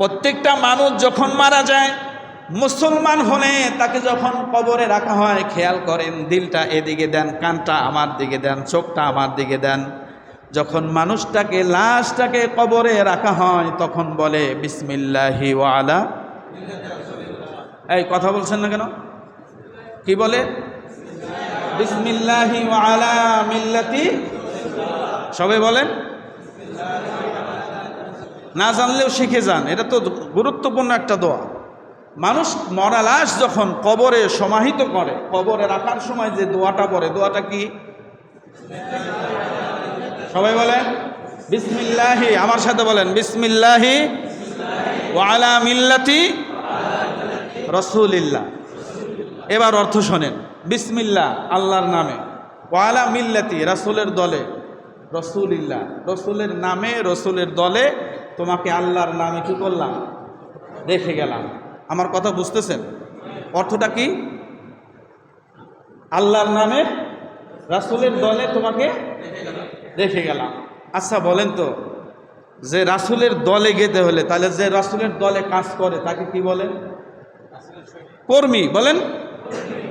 প্রত্যেকটা মানুষ যখন মারা যায়, মুসলমান হলে তাকে যখন কবরে রাখা হয়, খেয়াল করেন, দিলটা এদিকে দেন, কানটা আমার দিকে দেন, চোখটা আমার দিকে দেন। যখন মানুষটাকে, লাশটাকে কবরে রাখা হয়, তখন বলে, বিসমিল্লাহি ওয়ালা এই, কথা বলছেন না কেন? কি বলে? বিসমিল্লাহি ওয়ালা মিল্লাতি সবাই বলেন না জানলেও শিখে যান, এটা তো গুরুত্বপূর্ণ একটা দোয়া। মানুষ মরা লাশ যখন কবরে সমাহিত করে, কবরে রাখার সময় যে দোয়াটা পড়ে, দোয়াটা কি? সবাই বলেন, বিসমিল্লাহি আমার সাথে বলেন, বিসমিল্লাহি ওয়ালা মিল্লাতি রসুলিল্লাহ। এবার অর্থ শোনেন, বিসমিল্লাহ, আল্লাহর নামে। ওয়ালা মিল্লাতি, রাসূলের দলে। রসুলিল্লাহ, রসুলের নামে, রসুলের দলে তোমাকে আল্লাহর নামে কি করলাম? রেখে গেলাম। আমার কথা বুঝতেছেন? অর্থটা কি? আল্লাহর নামে রাসূলের দলে তোমাকে রেখে গেলাম। আচ্ছা বলেন তো, যে রাসূলের দলে গেতে হলে, তাহলে যে রাসূলের দলে কাজ করে, তাকে কি বলে? কর্মী, বলেন।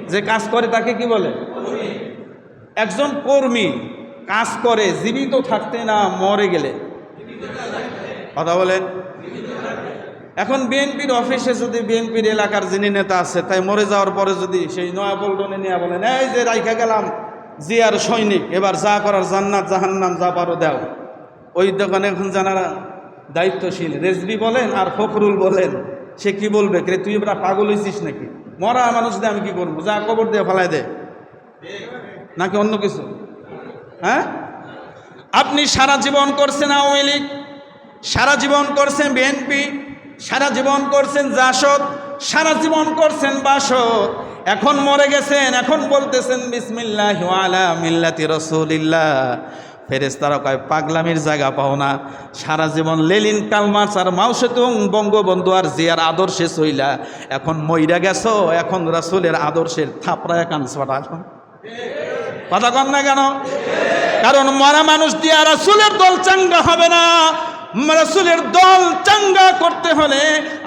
যে কাজ করে, তাকে কি বলে? একজন কর্মী। কাজ করে, জীবিত থাকতে না মরে গেলে। কথা বলেন। এখন বিএনপির অফিসে যদি বিএনপির এলাকার যিনি নেতা আছে, তাই মরে যাওয়ার পরে যদি সেই নয়া পল্টনে নিয়ে বলেন, এই যে রাইখা গেলাম, জিয়ার সৈনিক, এবার যা করার জান্নাত, জাহান্নাম যা পারো দেও। ওই দোকানে এখন জানারা দায়িত্বশীল রেজবি বলেন আর ফখরুল বলেন, সে কি বলবে? রে, তুই এবার পাগল হয়েছিস নাকি? মরা মানুষ দিয়ে আমি কি করব? যা কবর দিয়ে ফেলায় দে। নাকি অন্য কিছু? হ্যাঁ? আপনি সারা জীবন করছেন আওয়ামী লীগ? সারা জীবন করছেন বিএনপি, সারা জীবন করছেন জাসদ, সারা জীবন করছেন বাসদ। এখন মরে গেছেন, এখন বলতেছেন, বিসমিল্লাহ আলা মিল্লাতি রসুলিল্লাহ। ফেরেস্তারা কয়, পাগলামির জায়গা পাও না। সারা জীবন লেলিন কালমাস আর মাউসেতুং বঙ্গবন্ধু আর জিয়ার আদর্শে চইলা এখন মইরা গেছো, এখন রাসুলের আদর্শের থাপড়ায় কান ছড়া কথা কন না কেন? কারণ মরা মানুষ দিয়ে রাসুলের দল চাঙ্গা হবে না। রাসুলের দল চাঙ্গা করতে হলে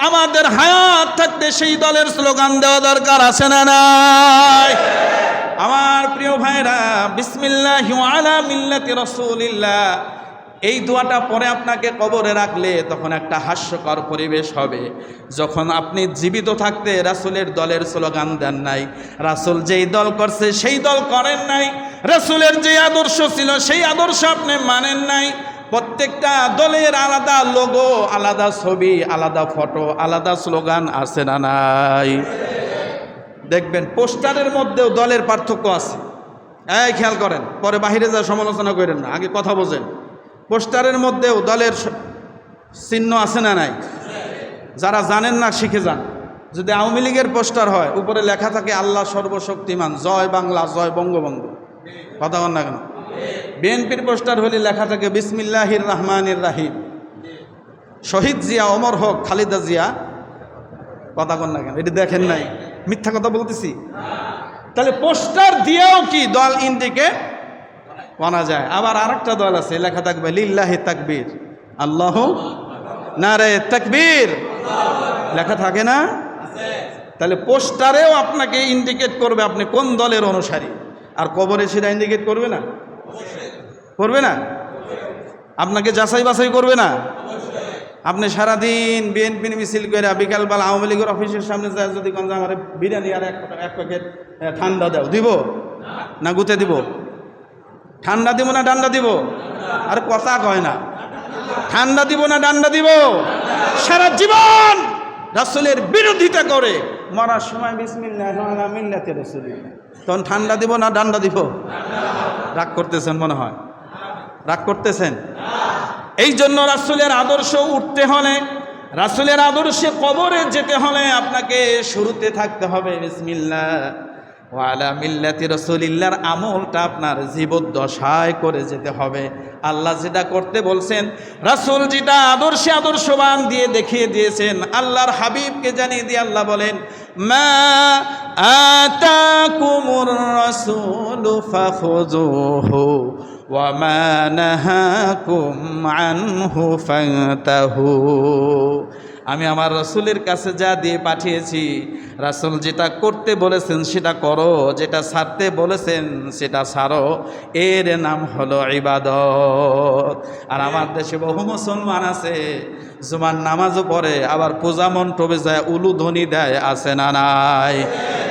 আমাদের হায়াত থাকতে সেই দলের স্লোগান দেওয়া দরকার, আছে না নাই? আমার প্রিয় ভাইরা, বিসমিল্লাহ আলা মিল্লাতি রসুলিল্লাহ। এই দোয়াটা পরে আপনাকে কবরে রাখলে তখন একটা হাস্যকর পরিবেশ হবে। যখন আপনি জীবিত থাকতে রাসুলের দলের স্লোগান দেন নাই, রাসুল যেই দল করছে সেই দল করেন নাই, রাসুলের যে আদর্শ ছিল সেই আদর্শ আপনি মানেন নাই প্রত্যেকটা দলের আলাদা লোগো আলাদা ছবি, আলাদা ফটো আলাদা স্লোগান আছে না নাই? দেখবেন, পোস্টারের মধ্যেও দলের পার্থক্য আছে। এই খেয়াল করেন, পরে বাহিরে যা সমালোচনা করেন না, আগে কথা বোঝেন। পোস্টারের মধ্যেও দলের চিহ্ন আছে না নাই? যারা জানেন না, শিখে যান। যদি আওয়ামী লীগের পোস্টার হয়, উপরে লেখা থাকে, আল্লাহ সর্বশক্তিমান, জয় বাংলা, জয় বঙ্গবন্ধু। কথা বল না কেন? বিএনপির পোস্টার হলে লেখা থাকে, বিসমিল্লাহির রহমানির রাহিম। শহীদ জিয়া অমর হোক, খালিদা জিয়া, কথা কন না কেন? এটি দেখেন নাই। মিথ্যা কথা বলতেছি। তাহলে পোস্টার দিয়েও কি দল ইন্ডিকেট করা যায়? আবার আরেকটা দল আছে, লেখা থাকবে, লিল্লাহি তাকবীর। আল্লাহ না রে তাকবীর। লেখা থাকে না? তাহলে পোস্টারেও আপনাকে ইন্ডিকেট করবে আপনি কোন দলের অনুসারী। আর কবরে সেটা ইন্ডিকেট করবে না? করবে না? আপনাকে যাচাই বাছাই করবে না? আপনি সারাদিন বিএনপি মিছিল করে বিকালবেলা আওয়ামী লীগের অফিসের সামনে যায়, যদি কোন আমার বিরিয়ানি আর এক এক প্যাকেট ঠান্ডা দাও। দিব? না, গুতে দিব? ঠান্ডা দিব না, ডান্ডা দিব? আর কথা কয় না। ঠান্ডা দিব না, ডান্ডা দিব? সারা জীবন রাসুলের বিরোধিতা করে। মরার সময় বিসমিল্লাহ তখন ঠান্ডা দিব না, ডান্ডা দিব? রাগ করতেছেন মনে হয়। রাগ করতেছেন? এই জন্য রাসুলের আদর্শ উঠতে হলে, রাসুলের আদর্শে কবরে যেতে হলে আপনাকে শুরুতে থাকতে হবে বিসমিল্লা ওয়ালা মিল্লাতি রসুলিল্লার আমলটা আপনার জীবদ্দশায় করে যেতে হবে। আল্লাহ যেটা করতে বলছেন, রাসুল যেটা আদর্শে আদর্শবান দিয়ে দেখিয়ে দিয়েছেন, আল্লাহর হাবিবকে জানিয়ে দিয়ে আল্লাহ বলেন, মা আতাকুমুর রাসূলু ফাখুযুহু وما نهاكم عنه فانتهوا আমি আমার রসুলের কাছে যা দিয়ে পাঠিয়েছি রাসুল যেটা করতে বলেছেন সেটা করো যেটা ছাড়তে বলেছেন সেটা ছাড়ো এর নাম হলো ইবাদত আর আমার দেশে বহু মুসলমান আছে জুমার নামাজও পড়ে আবার পূজা মন্টপে যায় উলু ধ্বনি দেয় আছে না নাই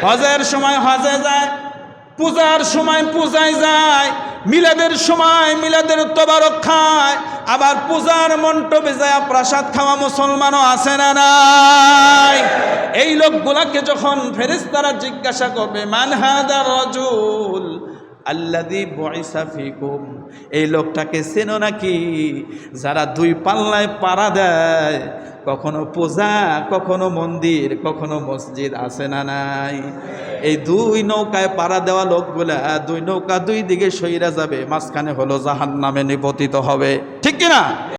হজের সময় হজে যায় পূজার সময় পূজায় যায়, মিলাদের সময় মিলাদের তবারক খায়, আবার পূজার মন্টপে যায় প্রাসাদ খাওয়া মুসলমানও আছে না নাই? এই লোকগুলাকে যখন ফেরেস্তারা জিজ্ঞাসা করবে মানহাদা রজুল? আল্লাদি বয়সা ফিকুম। এই লোকটাকে চেনো নাকি? যারা দুই পাল্লায় পাড়া দেয়, কখনো পূজা, কখনো মন্দির, কখনো মসজিদ আছে না নাই? এই দুই নৌকায় পাড়া দেওয়া লোকগুলা দুই নৌকা দুই দিকে সইরা যাবে, মাঝখানে হলো জাহান নামে নিপতিত হবে। ঠিক কিনা?